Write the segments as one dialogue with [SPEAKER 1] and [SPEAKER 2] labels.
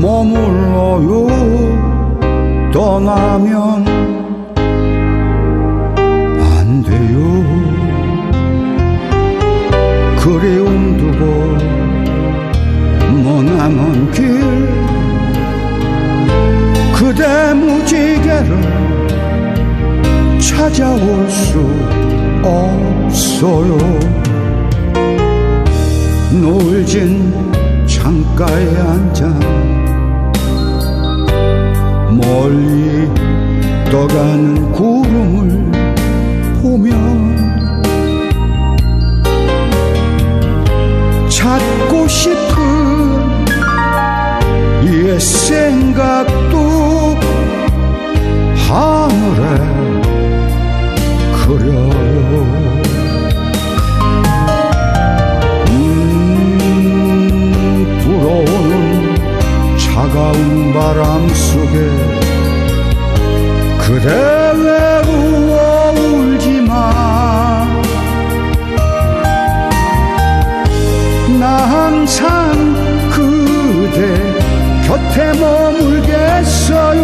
[SPEAKER 1] 머물러요. 떠나면 안 돼요. 그리움 두고 머나먼 길 그대 무지개를 찾아올 수 없어요. 노을진 창가에 앉아 멀리 떠가는 구름을 보며 찾고 싶 바람 속에 그대 외로워 울지마 나 항상 그대 곁에 머물겠어요.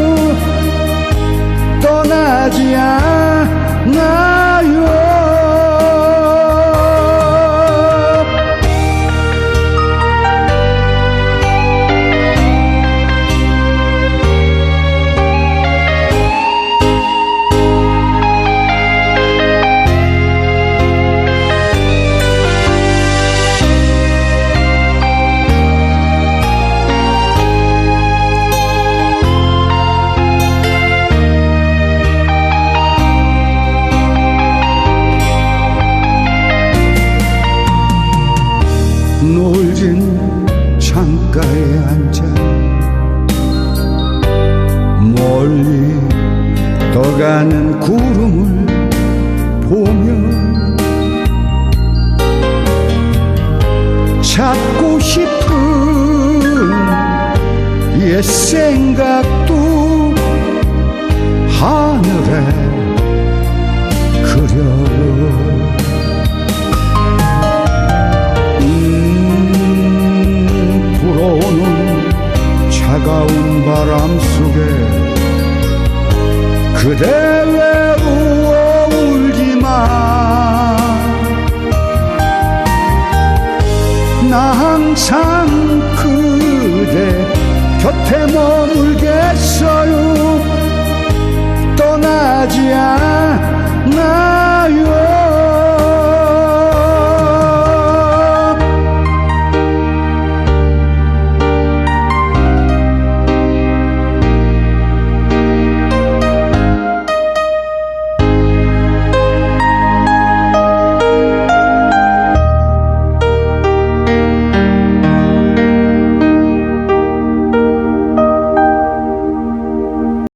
[SPEAKER 1] 떠나지 않아 노을진 창가에 앉아 멀리 떠가는 구름을 보며 찾고 싶은 옛 생각도 하늘에 차가운 바람 속에 그대 외로워 울지마 나 항상